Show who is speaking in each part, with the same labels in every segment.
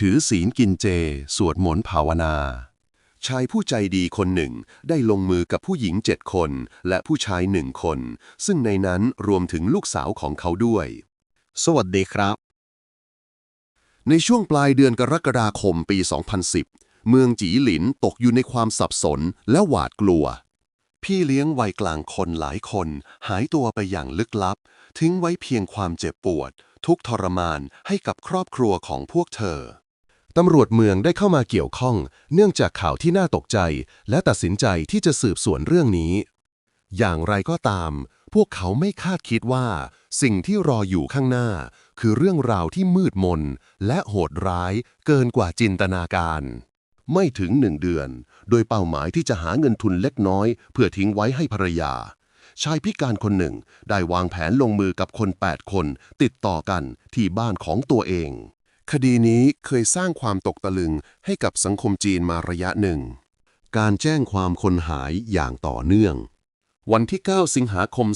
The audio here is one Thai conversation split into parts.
Speaker 1: ถือศีลกินเจ สวดมนต์ภาวนาชายผู้ใจดีคนหนึ่งได้ลงมือกับผู้หญิงเจ็ดคน และผู้ชายหนึ่งคน ซึ่งในนั้นรวมถึงลูกสาวของเขาด้วย
Speaker 2: สวัสดีครับ
Speaker 1: ในช่วงปลายเดือนกรกฎาคมปี 2010 เมืองจีหลินตกอยู่ในความสับสนและหวาดกลัว พี่เลี้ยงวัยกลางคนหลายคน หายตัวไปอย่างลึกลับ ทิ้งไว้เพียงความเจ็บปวด ทุกข์ทรมานให้กับครอบครัวของพวกเธอ ตำรวจเมืองได้เข้ามาเกี่ยวข้อง เนื่องจากข่าวที่น่าตกใจ และตัดสินใจที่จะสืบสวนเรื่องนี้ อย่างไรก็ตาม พวกเขาไม่คาดคิดว่า สิ่งที่รออยู่ข้างหน้า คือเรื่องราวที่มืดมน และโหดร้ายเกินกว่าจินตนาการ ไม่ถึงหนึ่งเดือน โดยเป้าหมายที่จะหาเงินทุนเล็กน้อย เพื่อทิ้งไว้ให้ภรรยา ชายพิการคนหนึ่งได้วางแผนลงมือกับคน 8 คน ติดต่อกันที่บ้านของตัวเอง คดีนี้เคยสร้างความตกตะลึงให้กับสังคมจีนมาระยะหนึ่ง การแจ้งความคนหายอย่างต่อเนื่อง วันที่ 9 สิงหาคม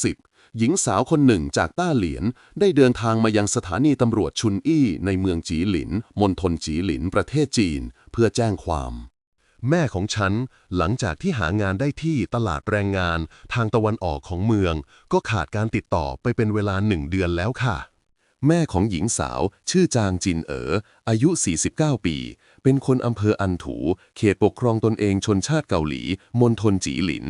Speaker 1: 2010 หญิงสาวคนหนึ่งจากต้าเหลียน ได้เดินทางมายังสถานีตำรวจชุนอี้ในเมืองจีหลิน มณฑลจีหลิน ประเทศจีน เพื่อแจ้งความ แม่ของฉัน หลังจากที่หางานได้ที่ตลาดแรงงาน ทางตะวันออกของเมือง ก็ขาดการติดต่อไปเป็นเวลาหนึ่งเดือนแล้วค่ะ แม่ของหญิงสาวชื่อจางจินเอ๋อ อายุ 49 ปี เป็นคนอำเภออันถู เขตปกครองตนเองชนชาติเกาหลี มณฑลจีหลิน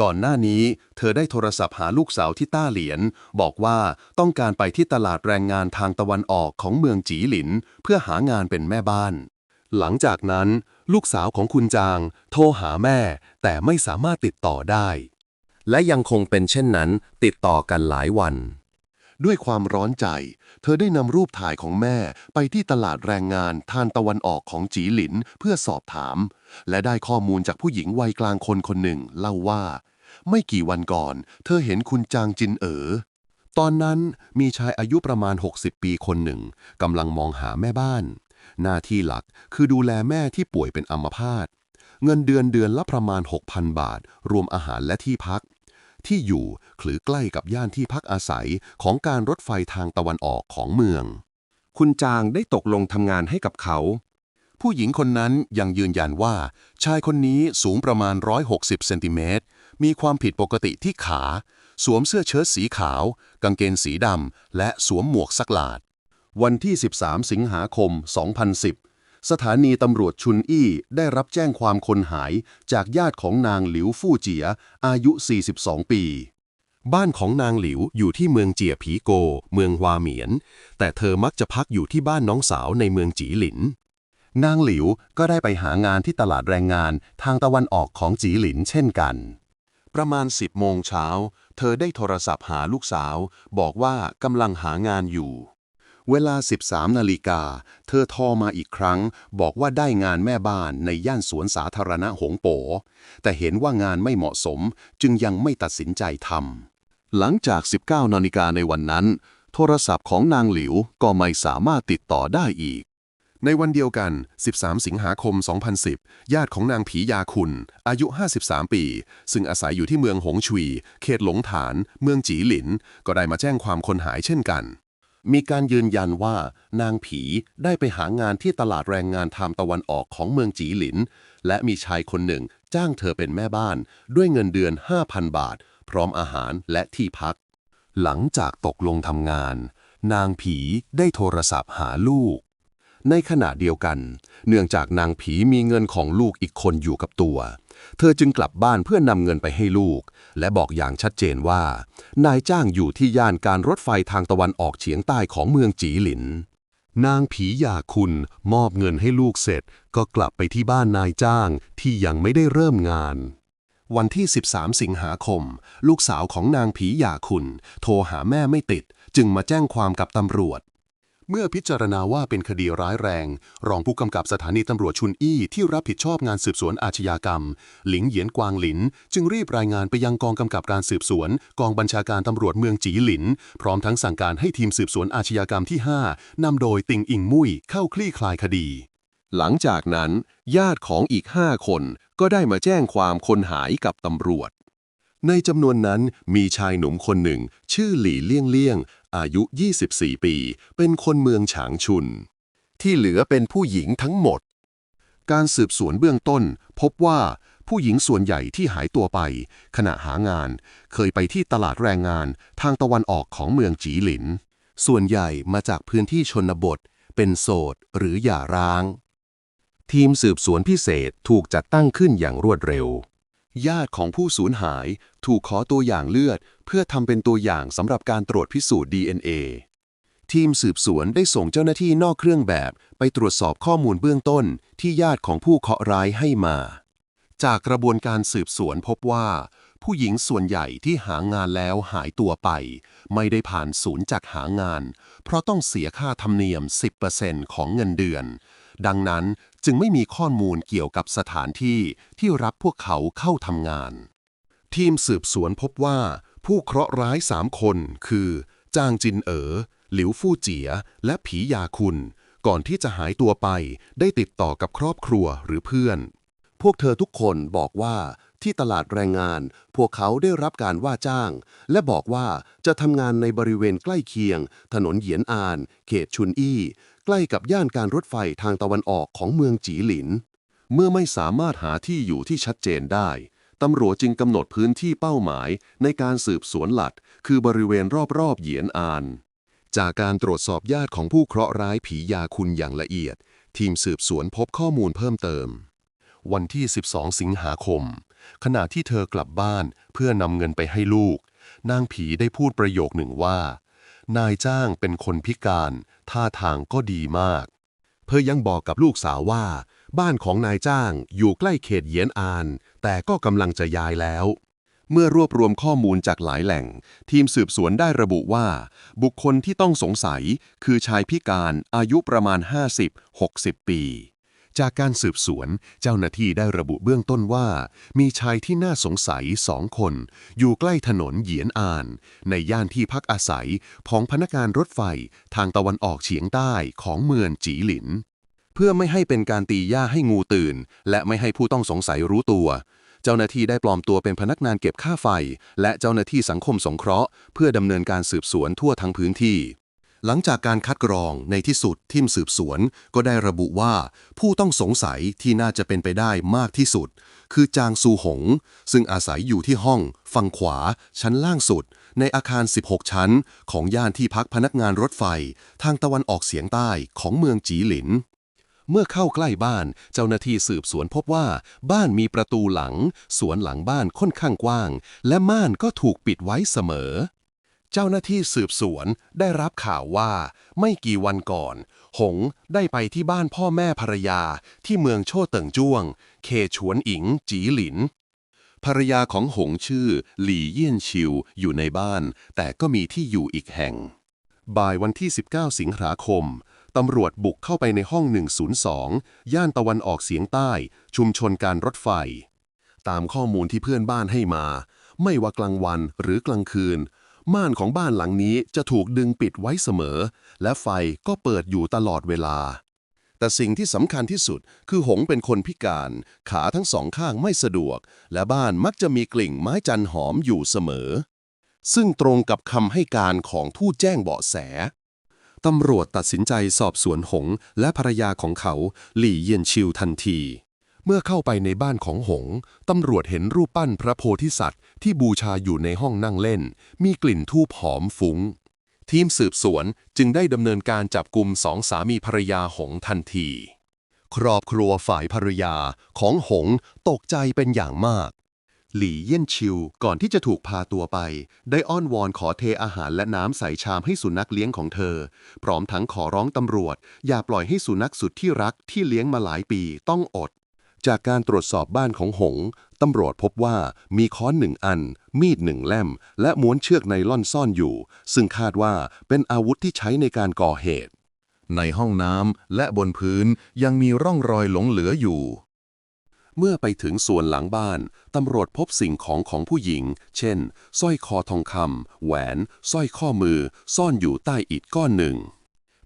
Speaker 1: ก่อนหน้านี้ เธอได้โทรศัพท์หาลูกสาวที่ต้าเหลียน บอกว่าต้องการไปที่ตลาดแรงงานทางตะวันออกของเมืองจีหลิน เพื่อหางานเป็นแม่บ้าน หลังจากนั้น ลูกสาวของคุณจาง โทรหาแม่ แต่ไม่สามารถติดต่อได้ และยังคงเป็นเช่นนั้น ติดต่อกันหลายวัน ด้วยความร้อนใจ เธอได้นำรูปถ่ายของแม่ไปที่ตลาดแรงงานทางตะวันออกของจีหลินเพื่อสอบถาม และได้ข้อมูลจากผู้หญิงวัยกลางคนคนหนึ่ง เล่าว่า ไม่กี่วันก่อน เธอเห็นคุณจางจินเอ๋อตอนนั้นมีชายอายุประมาณ 60 ปีคนหนึ่งกำลังมองหาแม่บ้าน หน้าที่หลักคือดูแลแม่ที่ป่วยเป็นอัมพาตเงินเดือนเดือนละประมาณ 6,000 บาท รวมอาหารและที่พัก ที่อยู่คลือใกล้กับย่านที่พักอาศัยของการรถไฟทางตะวันออกของเมือง คุณจางได้ตกลงทำงานให้กับเขา ผู้หญิงคนนั้นยังยืนยันว่า ชายคนนี้สูงประมาณ 160 เซนติเมตร มีความผิดปกติที่ขา สวมเสื้อเชิ้ตสีขาว กางเกงสีดำและสวมหมวกสักหลาด วันที่ 13 สิงหาคม 2010 สถานีตำรวจชุนอี้ได้รับแจ้งความคนหายจากญาติของนางหลิวฟู่เจีย อายุ 42 ปี บ้านของนางหลิวอยู่ที่เมืองเจียผีโก เมืองฮวาเหมียน แต่เธอมักจะพักอยู่ที่บ้านน้องสาวในเมืองจีหลิน นางหลิวก็ได้ไปหางานที่ตลาดแรงงานทางตะวันออกของจีหลินเช่นกัน ประมาณ 10โมงเช้า เธอได้โทรศัพท์หาลูกสาว บอกว่ากำลังหางานอยู่ เวลา 13 นาฬิกา เธอโทรมาอีกครั้ง บอกว่าได้งานแม่บ้านในย่านสวนสาธารณะหงโป แต่เห็นว่างานไม่เหมาะสมจึงยังไม่ตัดสินใจทำ หลังจาก 19 นาฬิกาในวันนั้น โทรศัพท์ของนางหลิวก็ไม่สามารถติดต่อได้อีก ในวันเดียวกัน 13 สิงหาคม 2010 ญาติของนางผียาคุณ อายุ 53 ปี ซึ่งอาศัยอยู่ที่เมืองหงชุย เขตหลงฐาน เมืองจีหลิน ก็ได้มาแจ้งความคนหายเช่นกัน มีการยืนยันว่านางผีได้ไปหางานที่ตลาดแรงงานทางตะวันออกของเมืองจีหลิน และมีชายคนหนึ่งจ้างเธอเป็นแม่บ้าน ด้วยเงินเดือน 5,000 บาท พร้อมอาหารและที่พัก หลังจากตกลงทำงาน นางผีได้โทรศัพท์หาลูก ในขณะเดียวกัน เนื่องจากนางผีมีเงินของลูกอีกคนอยู่กับตัว เธอจึงกลับบ้านเพื่อนำเงินไปให้ลูก และบอกอย่างชัดเจนว่า นายจ้างอยู่ที่ย่านการรถไฟทางตะวันออกเฉียงใต้ของเมืองจีหลิน นางผีอยากคุณมอบเงินให้ลูกเสร็จ ก็กลับไปที่บ้านนายจ้างที่ยังไม่ได้เริ่มงานวันที่ 13 สิงหาคม ลูกสาวของนางผีหยาคุณ โทรหาแม่ไม่ติด จึงมาแจ้งความกับตำรวจ เมื่อพิจารณาว่าเป็นคดีร้ายแรง รองผู้กำกับสถานีตำรวจชุนอี้ที่รับผิดชอบงานสืบสวนอาชญากรรม หลิงเหยียนกวางหลิน จึงรีบรายงานไปยังกองกำกับการสืบสวน กองบัญชาการตำรวจเมืองจีหลิน พร้อมทั้งสั่งการให้ทีมสืบสวนอาชญากรรมที่ 5นำโดยติงอิงมุยเข้าคลี่คลายคดี หลังจากนั้น ญาติของอีกห้าคนก็ได้มาแจ้งความคนหายกับตำรวจ ในจำนวนนั้นมีชายหนุ่มคนหนึ่ง ชื่อหลี่เลี่ยงเลี่ยง อายุ 24 ปี เป็นคนเมืองฉางชุน ที่เหลือเป็นผู้หญิงทั้งหมด การสืบสวนเบื้องต้น พบว่าผู้หญิงส่วนใหญ่ที่หายตัวไป ขณะหางาน เคยไปที่ตลาดแรงงานทางตะวันออกของเมืองจีหลิน ส่วนใหญ่มาจากพื้นที่ชนบท เป็นโสดหรือหย่าร้าง ทีมสืบสวนพิเศษถูกจัดตั้งขึ้นอย่างรวดเร็ว ญาติของผู้สูญหายถูกขอตัวอย่างเลือด เพื่อทำเป็นตัวอย่างสำหรับการตรวจพิสูจน์ DNA ทีมสืบสวนได้ส่งเจ้าหน้าที่นอกเครื่องแบบ ไปตรวจสอบข้อมูลเบื้องต้นที่ญาติของผู้เคราะห์ร้ายให้มา จากกระบวนการสืบสวนพบว่า ผู้หญิงส่วนใหญ่ที่หางานแล้วหายตัวไป ไม่ได้ผ่านศูนย์จัดหางาน เพราะต้องเสียค่าธรรมเนียม 10%ของเงินเดือน ดังนั้นจึงไม่มีข้อมูลเกี่ยวกับสถานที่ที่รับพวกเขาเข้าทำงาน ทีมสืบสวนพบว่า ผู้เคราะห์ร้ายสามคนคือ จางจินเอ๋อ หลิวฟู่เจีย และผียาคุณ ก่อนที่จะหายตัวไปได้ติดต่อกับครอบครัวหรือเพื่อน พวกเธอทุกคนบอกว่าที่ตลาดแรงงาน พวกเขาได้รับการว่าจ้าง และบอกว่าจะทำงานในบริเวณใกล้เคียง ถนนเหยียนอาน เขตชุนอี้ ล้กับย่านการรถไฟทางตะวันออกของเมืองจีหลิน เมื่อไม่สามารถหาที่อยู่ที่ชัดเจนได้ ตำรวจจึงกำหนดพื้นที่เป้าหมายในการสืบสวนหลักคือบริเวณรอบๆเหยียนอาน จากการตรวจสอบญาติของผู้เคราะห์ร้ายผียาคุณอย่างละเอียด ทีมสืบสวนพบข้อมูลเพิ่มเติม วันที่ 12 สิงหาคม ขณะที่เธอกลับบ้านเพื่อนำเงินไปให้ลูก นางผีได้พูดประโยคหนึ่งว่า นายจ้างเป็นคนพิการ ท่าทางก็ดีมาก เธอยังบอกกับลูกสาวว่า บ้านของนายจ้างอยู่ใกล้เขตเยียนอาน แต่ก็กำลังจะย้ายแล้ว เมื่อรวบรวมข้อมูลจากหลายแหล่ง ทีมสืบสวนได้ระบุว่า บุคคลที่ต้องสงสัยคือชายพิการอายุประมาณ 50-60 ปี จากการสืบสวน เจ้าหน้าที่ได้ระบุเบื้องต้นว่า มีชายที่น่าสงสัยสองคน อยู่ใกล้ถนนเหยียนอาน ในย่านที่พักอาศัยของพนักงานรถไฟทางตะวันออกเฉียงใต้ของเมืองจีหลิน เพื่อไม่ให้เป็นการตีหญ้าให้งูตื่น และไม่ให้ผู้ต้องสงสัยรู้ตัว เจ้าหน้าที่ได้ปลอมตัวเป็นพนักงานเก็บค่าไฟ และเจ้าหน้าที่สังคมสงเคราะห์ เพื่อดำเนินการสืบสวนทั่วทั้งพื้นที่ หลังจากการคัดกรองในที่สุดทีมสืบสวนก็ได้ระบุว่า ผู้ต้องสงสัยที่น่าจะเป็นไปได้มากที่สุด คือจางซูหง ซึ่งอาศัยอยู่ที่ห้อง ฝั่งขวา ชั้นล่างสุด ในอาคาร 16 ชั้น ของย่านที่พักพนักงานรถไฟ ทางตะวันออกเฉียงใต้ของเมืองจีหลินเมื่อเข้าใกล้บ้านเจ้าหน้าที่สืบสวนพบว่า บ้านมีประตูหลัง สวนหลังบ้านค่อนข้างกว้าง และม่านก็ถูกปิดไว้เสมอ เจ้าหน้าที่สืบสวนได้รับข่าวว่า ไม่กี่วันก่อน หงได้ไปที่บ้านพ่อแม่ภรรยาที่เมืองโชเติงจ้วงเขตฉวนอิง จีหลิน ภรรยาของหงชื่อ หลี่เยี่ยนชิวอยู่ในบ้าน แต่ก็มีที่อยู่อีกแห่ง บ่ายวันที่ 19 สิงหาคมตำรวจบุกเข้าไปในห้อง 102 ย่านตะวันออกเฉียงใต้ ชุมชนการรถไฟ ตามข้อมูลที่เพื่อนบ้านให้มา ไม่ว่ากลางวันหรือกลางคืน ม่านของบ้านหลังนี้จะถูกดึงปิดไว้เสมอ และไฟก็เปิดอยู่ตลอดเวลา แต่สิ่งที่สำคัญที่สุดคือหงเป็นคนพิการ ขาทั้งสองข้างไม่สะดวก และบ้านมักจะมีกลิ่นไม้จันหอมอยู่เสมอ ซึ่งตรงกับคำให้การของผู้แจ้งเบาะแสตำรวจตัดสินใจสอบสวนหงและภรรยาของเขา หลี่เยียนชิวทันที เมื่อเข้าไปในบ้านของหง ตำรวจเห็นรูปปั้นพระโพธิสัตว์ที่บูชาอยู่ในห้องนั่งเล่น มีกลิ่นทูบหอมฟุง้ง ทีมสืบสวนจึงได้ดำเนินการจับกลุ่มสองสามีภรรยาหงทันที ครอบครัวฝ่ายภรรยาของหงตกใจเป็นอย่างมาก หลี่เยี่ยนชิวก่อนที่จะถูกพาตัวไป ได้อ้อนวอนขอเทอาหารและน้ำใส่ชามให้สุนัขเลี้ยงของเธอ พร้อมทั้งขอร้องตำรวจ อย่าปล่อยให้สุนัขสุดที่รักที่เลี้ยงมาหลายปีต้องอด จากการตรวจสอบบ้านของหง ตำรวจพบว่ามีค้อนหนึ่งอัน มีดหนึ่งเล่ม และม้วนเชือกไนล่อนซ่อนอยู่ ซึ่งคาดว่าเป็นอาวุธที่ใช้ในการก่อเหตุ ในห้องน้ำและบนพื้นยังมีร่องรอยหลงเหลืออยู่ เมื่อไปถึงส่วนหลังบ้าน ตำรวจพบสิ่งของของผู้หญิง เช่นสร้อยคอทองคำแหวนสร้อยข้อมือ ซ่อนอยู่ใต้อิฐก้อนหนึ่ง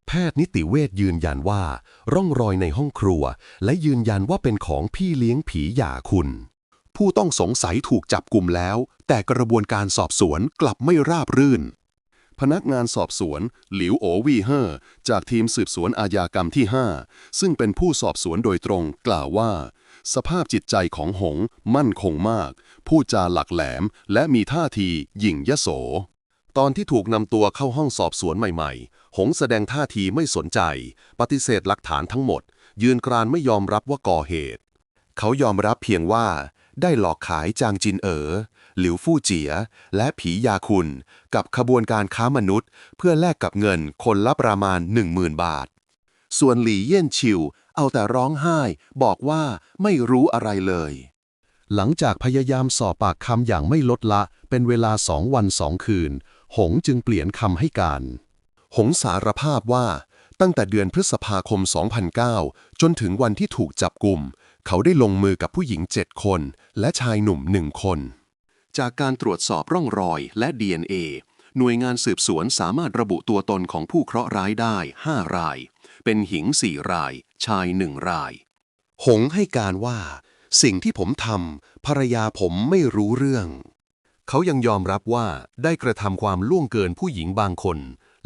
Speaker 1: แพทย์นิติเวชยืนยันว่า ร่องรอยในห้องครัว และยืนยันว่าเป็นของพี่เลี้ยงผีหย่าคุณ ผู้ต้องสงสัยถูกจับกลุ่มแล้ว แต่กระบวนการสอบสวนกลับไม่ราบรื่น พนักงานสอบสวน หลิวโอวีเฮอร์จากทีมสืบสวนอาญากรรมที่ 5 ซึ่งเป็นผู้สอบสวนโดยตรงกล่าวว่า สภาพจิตใจของหงมั่นคงมากพูดจาหลักแหลมและมีท่าทีหยิ่งยโส ตอนที่ถูกนำตัวเข้าห้องสอบสวนใหม่ๆ หงแสดงท่าทีไม่สนใจ ปฏิเสธหลักฐานทั้งหมด ยืนกรานไม่ยอมรับว่าก่อเหตุ เขายอมรับเพียงว่า ได้หลอกขายจางจินเอ๋อ หลิวฟู่เจีย และผียาคุณ กับขบวนการค้ามนุษย์ เพื่อแลกกับเงินคนละประมาณ 10,000 บาท ส่วนหลี่เย่นชิว เอาแต่ร้องไห้ บอกว่าไม่รู้อะไรเลย หลังจากพยายามสอบปากคำอย่างไม่ลดละ เป็นเวลาสองวันสองคืน หงจึงเปลี่ยนคำให้การ หงสารภาพว่าตั้งแต่เดือนพฤษภาคม 2009 จนถึงวันที่ถูกจับกลุ่ม เขาได้ลงมือกับผู้หญิง 7 คน และชายหนุ่มหนึ่งคน จากการตรวจสอบร่องรอยและ DNA หน่วยงานสืบสวนสามารถระบุตัวตนของผู้เคราะห์ร้ายได้ 5 ราย เป็นหญิง 4 ราย ชาย 1 ราย หงให้การว่า สิ่งที่ผมทำภรรยาผมไม่รู้เรื่อง เขายังยอมรับว่าได้กระทำความล่วงเกินผู้หญิงบางคน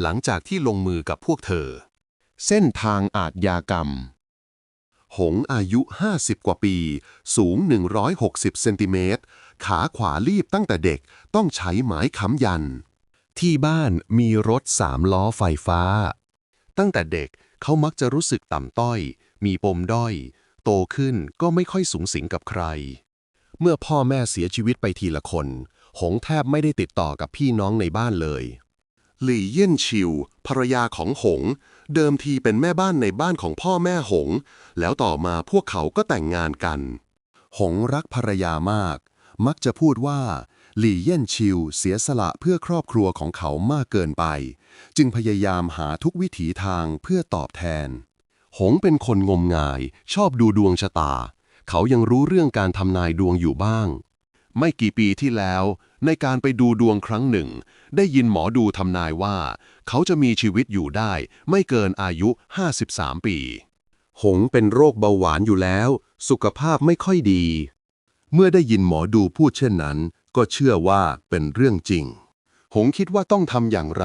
Speaker 1: หลังจากที่ลงมือกับพวกเธอ เส้นทางอาทยากรรม หงอายุ 50 กว่าปี สูง 160 เซนติเมตร ขาขวาลีบตั้งแต่เด็กต้องใช้ไม้ค้ำยัน ที่บ้านมีรถสามล้อไฟฟ้า ตั้งแต่เด็กเขามักจะรู้สึกต่ำต้อย มีปมด้อย โตขึ้นก็ไม่ค่อยสูงสิงกับใคร เมื่อพ่อแม่เสียชีวิตไปทีละคน หงแทบไม่ได้ติดต่อกับพี่น้องในบ้านเลย หลี่เย่นชิว ภรรยาของหง เดิมทีเป็นแม่บ้านในบ้านของพ่อแม่หง แล้วต่อมาพวกเขาก็แต่งงานกัน หงรักภรรยามาก มักจะพูดว่า หลี่เย่นชิวเสียสละเพื่อครอบครัวของเขามากเกินไป จึงพยายามหาทุกวิถีทางเพื่อตอบแทน หงเป็นคนงมงาย ชอบดูดวงชะตา เขายังรู้เรื่องการทำนายดวงอยู่บ้าง ไม่กี่ปีที่แล้ว ในการไปดูดวงครั้งหนึ่ง ได้ยินหมอดูทำนายว่า เขาจะมีชีวิตอยู่ได้ ไม่เกินอายุ 53 ปี หงเป็นโรคเบาหวานอยู่แล้ว สุขภาพไม่ค่อยดี เมื่อได้ยินหมอดูพูดเช่นนั้น ก็เชื่อว่าเป็นเรื่องจริง หงคิดว่าต้องทำอย่างไร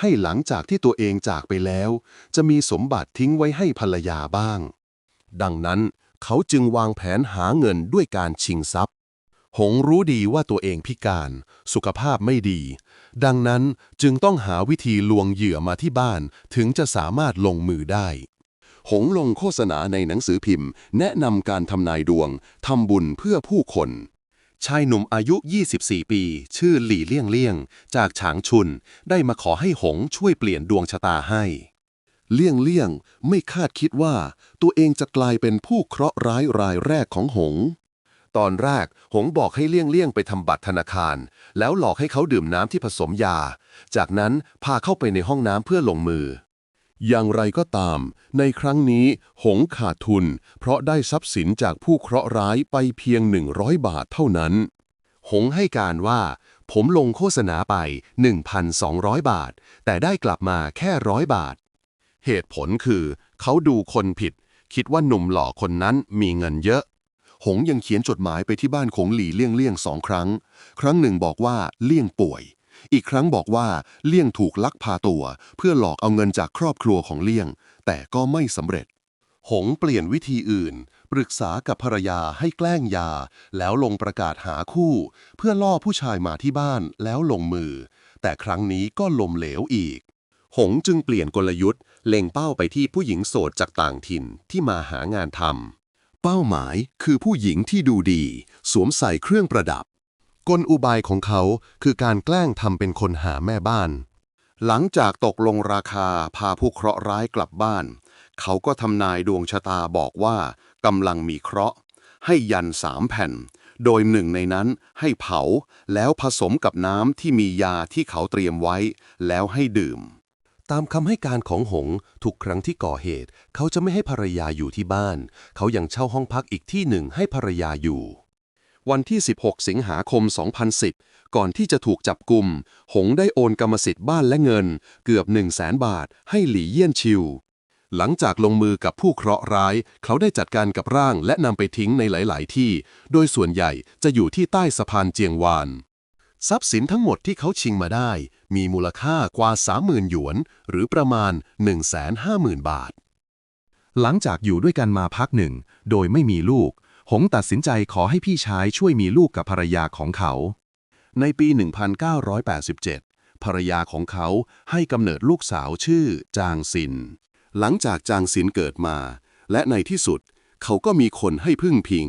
Speaker 1: ให้หลังจากที่ตัวเองจากไปแล้ว จะมีสมบัติทิ้งไว้ให้ภรรยาบ้าง ดังนั้นเขาจึงวางแผนหาเงินด้วยการชิงทรัพย์ หงรู้ดีว่าตัวเองพิการ สุขภาพไม่ดี ดังนั้นจึงต้องหาวิธีลวงเหยื่อมาที่บ้าน ถึงจะสามารถลงมือได้ หงลงโฆษณาในหนังสือพิมพ์ แนะนำการทำนายดวงทำบุญเพื่อผู้คน ชายหนุ่มอายุ 24 ปี ชื่อหลี่เลี่ยงเลี่ยง จากฉางชุน ได้มาขอให้หงช่วยเปลี่ยนดวงชะตาให้เลี่ยงเลี่ยงไม่คาดคิดว่า ตัวเองจะกลายเป็นผู้เคราะห์ร้ายรายแรกของหง ตอนแรก หงบอกให้เลี่ยงเลี่ยงไปทำบัตรธนาคาร แล้วหลอกให้เขาดื่มน้ำที่ผสมยา จากนั้นพาเข้าไปในห้องน้ำเพื่อลงมือ อย่างไรก็ตาม ในครั้งนี้ หงขาดทุน เพราะได้ทรัพย์สินจากผู้เคราะห์ร้ายไปเพียง 100 บาทเท่านั้น หงให้การว่า ผมลงโฆษณาไป 1,200 บาท แต่ได้กลับมาแค่ร้อยบาท เหตุผลคือ เขาดูคนผิด คิดว่าหนุ่มหล่อคนนั้นมีเงินเยอะ หงยังเขียนจดหมายไปที่บ้านของหลี่เลี่ยงเลี่ยงสองครั้ง ครั้งหนึ่งบอกว่าเลี่ยงป่วย อีกครั้งบอกว่าเลี่ยงถูกลักพาตัว เพื่อหลอกเอาเงินจากครอบครัวของเลี่ยง แต่ก็ไม่สำเร็จ หงเปลี่ยนวิธีอื่น ปรึกษากับภรรยาให้แกล้งยา แล้วลงประกาศหาคู่ เพื่อล่อผู้ชายมาที่บ้านแล้วลงมือ แต่ครั้งนี้ก็ล้มเหลวอีกหงจึงเปลี่ยนกลยุทธ์ เล็งเป้าไปที่ผู้หญิงโสดจากต่างถิ่นที่มาหางานทำ เป้าหมายคือผู้หญิงที่ดูดี สวมใส่เครื่องประดับ กลอุบายของเขาคือการแกล้งทำเป็นคนหาแม่บ้าน หลังจากตกลงราคาพาผู้เคราะห์ร้ายกลับบ้าน เขาก็ทำนายดวงชะตาบอกว่ากำลังมีเคราะห์ ให้ยันสามแผ่น โดยหนึ่งในนั้นให้เผาแล้วผสมกับน้ำที่มียาที่เขาเตรียมไว้ แล้วให้ดื่ม ตามคำให้การของหง ทุกครั้งที่ก่อเหตุ เขาจะไม่ให้ภรรยาอยู่ที่บ้าน เขายังเช่าห้องพักอีกที่หนึ่งให้ภรรยาอยู่ วันที่ 16 สิงหาคม 2010 ก่อนที่จะถูกจับกลุ่ม หงได้โอนกรรมสิทธิ์บ้านและเงิน เกือบ 1 0 0 0 0แสนบาท ให้หลี่เยี่ยนชิว หลังจากลงมือกับผู้เคราะห์ร้าย เขาได้จัดการกับร่างและนำไปทิ้งในหลาย ๆ ที่ โดยส่วนใหญ่จะอยู่ที่ใต้สะพานเจียงวาน ทรัพย์สินทั้งหมดที่เขาชิงมาได้ มีมูลค่ากว่า 30,000 หยวน หรือประมาณ 150,000 บาท
Speaker 2: หลังจากอยู่ด้วยกันมาพักหนึ่ง โดยไม่มีลูก หงตัดสินใจขอให้พี่ชายช่วยมีลูกกับภรรยาของเขา
Speaker 1: ในปี 1987 ภรรยาของเขาให้กำเนิดลูกสาวชื่อ จางซิน หลังจากจางซินเกิดมา และในที่สุด เขาก็มีคนให้พึ่งพิง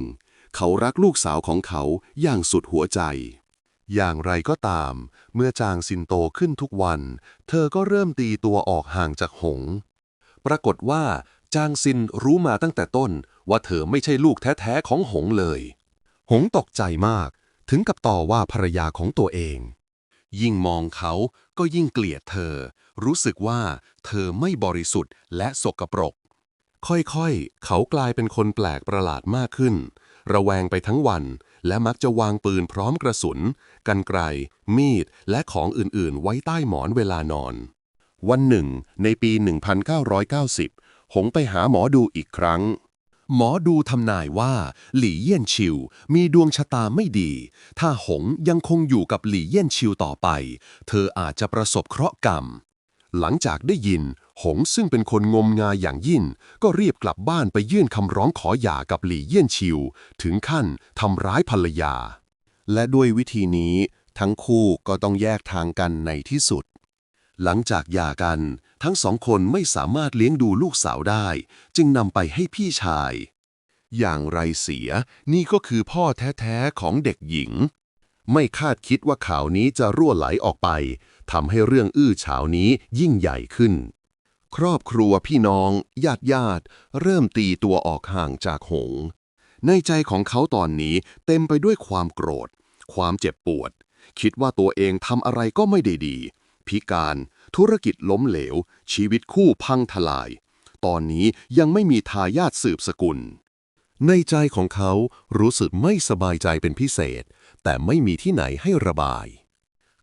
Speaker 1: เขารักลูกสาวของเขาอย่างสุดหัวใจ อย่างไรก็ตาม เมื่อจางซินโตขึ้นทุกวัน เธอก็เริ่มตีตัวออกห่างจากหง ปรากฏว่า จางซินรู้มาตั้งแต่ต้นว่าเธอไม่ใช่ลูกแท้ๆของหงเลย หงตกใจมาก ถึงกับต่อว่าภรรยาของตัวเอง ยิ่งมองเขาก็ยิ่งเกลียดเธอ รู้สึกว่า เธอไม่บริสุทธิ์และสกปรก ค่อยๆ เขากลายเป็นคนแปลกประหลาดมากขึ้น ระแวงไปทั้งวัน และมักจะวางปืนพร้อมกระสุน กันไกร มีด และของอื่นๆ ไว้ใต้หมอนเวลานอน วันหนึ่ง ในปี 1990 หงไปหาหมอดูอีกครั้ง หมอดูทำนายว่า หลี่เยี่ยนชิว มีดวงชะตาไม่ดี ถ้าหงยังคงอยู่กับหลี่เยี่ยนชิวต่อไป เธออาจจะประสบเคราะห์กรรม หลังจากได้ยิน หงซึ่งเป็นคนงมงายอย่างยิ่ง ก็รีบกลับบ้านไปยื่นคำร้องขอหย่ากับหลี่เยี่ยนชิว ถึงขั้นทำร้ายภรรยา และด้วยวิธีนี้ทั้งคู่ก็ต้องแยกทางกันในที่สุด หลังจากหย่ากัน ทั้งสองคนไม่สามารถเลี้ยงดูลูกสาวได้ จึงนำไปให้พี่ชาย อย่างไรเสียนี่ก็คือพ่อแท้ๆของเด็กหญิง ไม่คาดคิดว่าข่าวนี้จะรั่วไหลออกไปทำให้เรื่องอื้อฉาวนี้ยิ่งใหญ่ขึ้น ครอบครัวพี่น้อง ญาติญาติ เริ่มตีตัวออกห่างจากหง ในใจของเขาตอนนี้เต็มไปด้วยความโกรธ ความเจ็บปวด คิดว่าตัวเองทำอะไรก็ไม่ได้ดี พิการ ธุรกิจล้มเหลว ชีวิตคู่พังทลาย ตอนนี้ยังไม่มีทายาทสืบสกุล ในใจของเขารู้สึกไม่สบายใจเป็นพิเศษ แต่ไม่มีที่ไหนให้ระบาย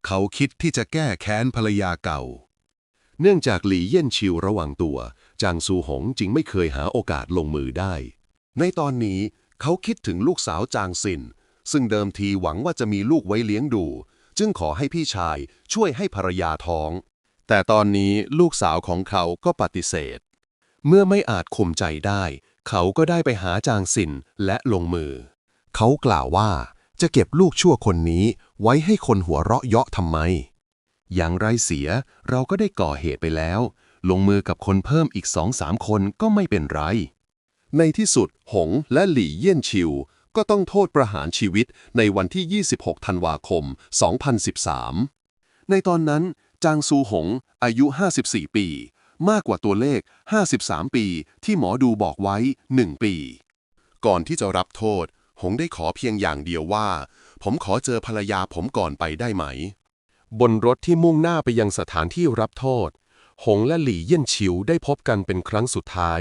Speaker 1: เขาคิดที่จะแก้แค้นภรรยาเก่า เนื่องจากหลี่เย่นชิวระว่างตัว จางซูหงจึงไม่เคยหาโอกาสลงมือได้ ในตอนนี้เขาคิดถึงลูกสาวจางซิน ซึ่งเดิมทีหวังว่าจะมีลูกไว้เลี้ยงดู จึงขอให้พี่ชายช่วยให้ภรรยาท้อง แต่ตอนนี้ลูกสาวของเขาก็ปฏิเสธ เมื่อไม่อาจข่มใจได้ เขาก็ได้ไปหาจางซินและลงมือ เขากล่าวว่าจะเก็บลูกชั่วคนนี้ไว้ให้คนหัวเราะเยาะทำไม อย่างไรเสียเราก็ได้ก่อเหตุไปแล้ว ลงมือกับคนเพิ่มอีกสองสามคนก็ไม่เป็นไร ในที่สุดหงและหลี่เยี่ยนชิว ก็ต้องโทษประหารชีวิตในวันที่ 26 ธันวาคม 2013 ในตอนนั้น จางซูหง อายุ 54 ปี มากกว่าตัวเลข 53 ปีที่หมอดูบอกไว้ 1 ปี ก่อนที่จะรับโทษ หงได้ขอเพียงอย่างเดียวว่า ผมขอเจอภรรยาผมก่อนไปได้ไหม บนรถที่มุ่งหน้าไปยังสถานที่รับโทษ หงและหลี่เยี่ยนชิวได้พบกันเป็นครั้งสุดท้าย